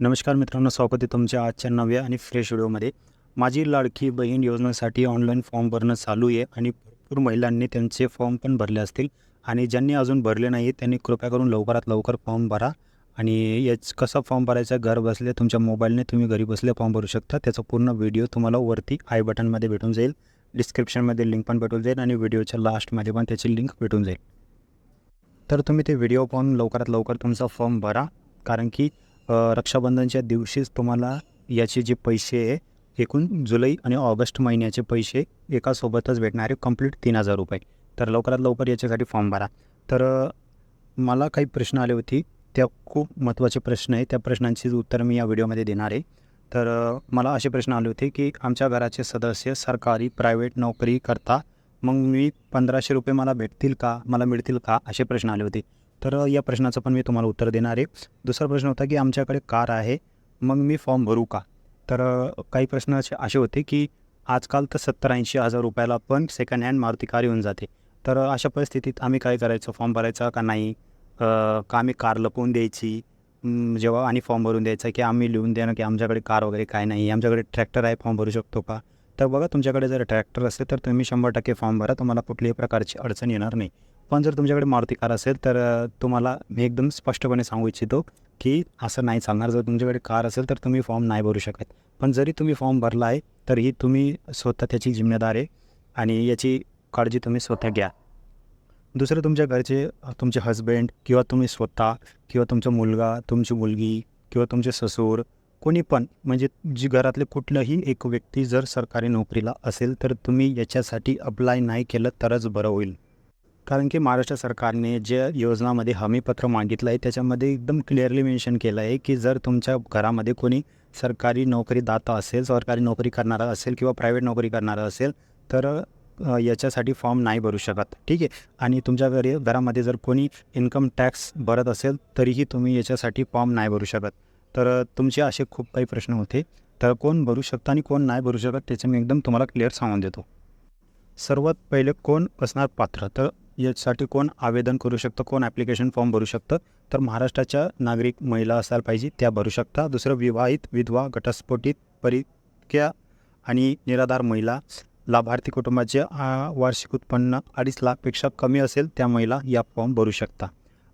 नमस्कार मित्रांनो स्वागत आहे तुमच्या आजच्या नव्या आणि फ्रेश व्हिडिओमध्ये. माझी लाडकी बहीण योजनेसाठी ऑनलाईन फॉर्म भरणं चालू आहे आणि भरपूर महिलांनी त्यांचे फॉर्म पण भरले असतील. आणि ज्यांनी अजून भरले नाही त्यांनी कृपया करून लवकरात लवकर फॉर्म भरा. आणि याच कसा फॉर्म भरायचा घर बसले तुमच्या मोबाईलने तुम्ही घरी बसले फॉर्म भरू शकता. त्याचा पूर्ण व्हिडिओ तुम्हाला वरती आय बटनमध्ये भेटून जाईल. डिस्क्रिप्शनमध्ये लिंक पण भेटून जाईल आणि व्हिडिओच्या लास्टमध्ये पण त्याची लिंक भेटून जाईल. तर तुम्ही ते व्हिडिओ पाहून लवकरात लवकर तुमचा फॉर्म भरा. कारण की रक्षाबंधनच्या दिवशीच तुम्हाला याचे जे पैसे आहे एकूण जुलै आणि ऑगस्ट महिन्याचे पैसे एकासोबतच भेटणारे कंप्लीट तीन हजार रुपये. तर लवकरात लवकर याच्यासाठी फॉर्म भरा. तर मला काही प्रश्न आले होते. त्या खूप महत्त्वाचे प्रश्न आहे त्या प्रश्नांची उत्तर मी या व्हिडिओमध्ये देणार आहे. तर मला असे प्रश्न आले होते की आमच्या घराचे सदस्य सरकारी प्रायव्हेट नोकरी करता मग मी पंधराशे रुपये मला भेटतील का? मला मिळतील का? असे प्रश्न आले होते. तर या प्रश्नाचं पण मी तुम्हाला उत्तर देणार आहे. दुसरा प्रश्न होता की आमच्याकडे कार आहे मग मी फॉर्म भरू का? तर काही प्रश्न असे असे होते की आजकाल तर सत्तर ऐंशी हजार रुपयाला पण सेकंड हँड मारुती कार येऊन जाते. तर अशा परिस्थितीत आम्ही काय करायचं? फॉर्म भरायचा का नाही? का आम्ही कार लपवून द्यायची? जेव्हा आणि फॉर्म भरून द्यायचा की आम्ही लिहून देणं की आमच्याकडे कार वगैरे काय नाही? आमच्याकडे ट्रॅक्टर आहे फॉर्म भरू शकतो का? तर बघा तुमच्याकडे जर ट्रॅक्टर असेल तर तुम्ही शंभर टक्के फॉर्म भरा. तुम्हाला कुठल्याही प्रकारची अडचण येणार नाही. पण जर तुमच्याकडे मारुती कार असेल तर तुम्हाला मी एकदम स्पष्टपणे सांगू इच्छितो की असं नाही चालणार. जर तुमच्याकडे कार असेल तर तुम्ही फॉर्म नाही भरू शकत. पण जरी तुम्ही फॉर्म भरला आहे तरीही तुम्ही स्वतः त्याची जिम्मेदार आहे आणि याची काळजी तुम्ही स्वतः घ्या. दुसरं तुमच्या घरचे तुमचे हजबंड किंवा तुम्ही स्वतः किंवा तुमचा मुलगा तुमची मुलगी किंवा तुमचे ससूर कोणी पण म्हणजे जी घरातले कुठलंही एक व्यक्ती जर सरकारी नोकरीला असेल तर तुम्ही याच्यासाठी अप्लाय नाही केलं तरच बरं होईल. कारण की महाराष्ट्र सरकारने जे योजनामध्ये हमीपत्र मागितलं आहे त्याच्यामध्ये एकदम क्लिअरली मेन्शन केलं आहे की जर तुमच्या घरामध्ये कोणी सरकारी नोकरीदाता असेल सरकारी नोकरी करणारा असेल किंवा प्रायव्हेट नोकरी करणारा असेल तर याच्यासाठी फॉर्म नाही भरू शकत. ठीक आहे? आणि तुमच्या घरी घरामध्ये जर कोणी इन्कम टॅक्स भरत असेल तरीही तुम्ही याच्यासाठी फॉर्म नाही भरू शकत. तर तुमचे असे खूप काही प्रश्न होते. तर कोण भरू शकतं आणि कोण नाही भरू शकत त्याचं मी एकदम तुम्हाला क्लिअर सांगून देतो. सर्वात पहिले कोण असणार पात्र? तर यासाठी कोण आवेदन करू शकतं कोण ॲप्लिकेशन फॉर्म भरू शकतं? तर महाराष्ट्राच्या नागरिक महिला असायला पाहिजे त्या भरू शकता. दुसरं विवाहित विधवा घटस्फोटित परिक्या आणि निराधार महिला लाभार्थी कुटुंबाचे वार्षिक उत्पन्न अडीच लाखपेक्षा कमी असेल त्या महिला या फॉर्म भरू शकता.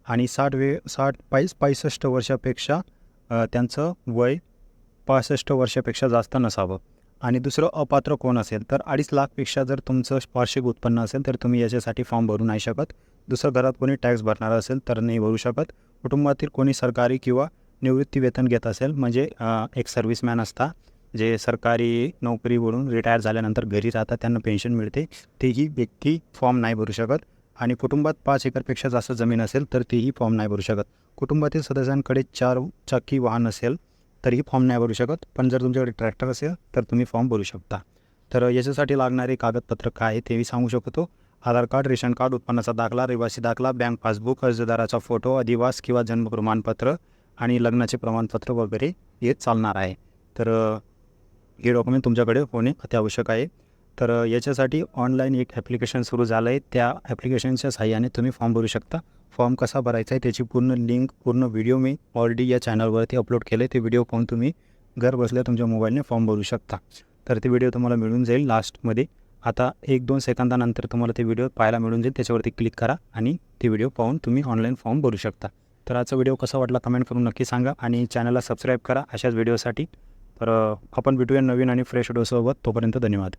आणि साठ वे साठ पाईस पासष्ट वर्षापेक्षा त्यांचं वय पासष्ट वर्षापेक्षा जास्त नसावं. आणि दुसरं अपात्र कोण असेल? तर अडीच लाखपेक्षा जर तुमचं वार्षिक उत्पन्न असेल तर तुम्ही याच्यासाठी फॉर्म भरू नाही शकत. दुसरं घरात कोणी टॅक्स भरणार असेल तर नाही भरू शकत. कुटुंबातील कोणी सरकारी किंवा निवृत्ती वेतन घेत असेल म्हणजे एक सर्व्हिसमॅन असता जे सरकारी नोकरीवरून रिटायर झाल्यानंतर घरी राहतात त्यांना पेन्शन मिळते तेही व्यक्ती फॉर्म नाही भरू शकत. आणि कुटुंबात पाच एकरपेक्षा जास्त जमीन असेल तर तेही फॉर्म नाही भरू शकत. कुटुंबातील सदस्यांकडे चार चाकी वाहन असेल तरीही फॉर्म नाही भरू शकत. पण जर तुमच्याकडे ट्रॅक्टर असेल तर तुम्ही फॉर्म भरू शकता. तर याच्यासाठी लागणारे कागदपत्र काय आहे तेही सांगू शकतो आधार कार्ड रेशन कार्ड उत्पन्नाचा दाखला रहिवासी दाखला बँक पासबुक अर्जदाराचा फोटो अधिवास किंवा जन्म प्रमाणपत्र आणि लग्नाचे प्रमाणपत्र वगैरे हे चालणार आहे. तर हे डॉक्युमेंट तुमच्याकडे होणे अत्यावश्यक आहे. तर याच्यासाठी ऑनलाईन एक ॲप्लिकेशन सुरू झालं आहे त्या ॲप्लिकेशनच्या सहाय्याने तुम्ही फॉर्म भरू शकता. फॉर्म कसा भरायचा आहे त्याची पूर्ण लिंक पूर्ण व्हिडिओ मी ऑलरेडी या चॅनलवरती अपलोड केले ते व्हिडिओ पाहून तुम्ही घर बसल्या तुमच्या मोबाईलने फॉर्म भरू शकता. तर ते व्हिडिओ तुम्हाला मिळून जाईल लास्टमध्ये आता एक दोन सेकंदानंतर तुम्हाला ते व्हिडिओ पाहायला मिळून जाईल. त्याच्यावरती क्लिक करा आणि ते व्हिडिओ पाहून तुम्ही ऑनलाईन फॉर्म भरू शकता. तर आजचा व्हिडिओ कसा वाटला कमेंट करून नक्की सांगा आणि चॅनलला सबस्क्राईब करा अशाच व्हिडिओसाठी तर आपण भेटूया नवीन आणि फ्रेश व्हिडिओसोबत तोपर्यंत धन्यवाद.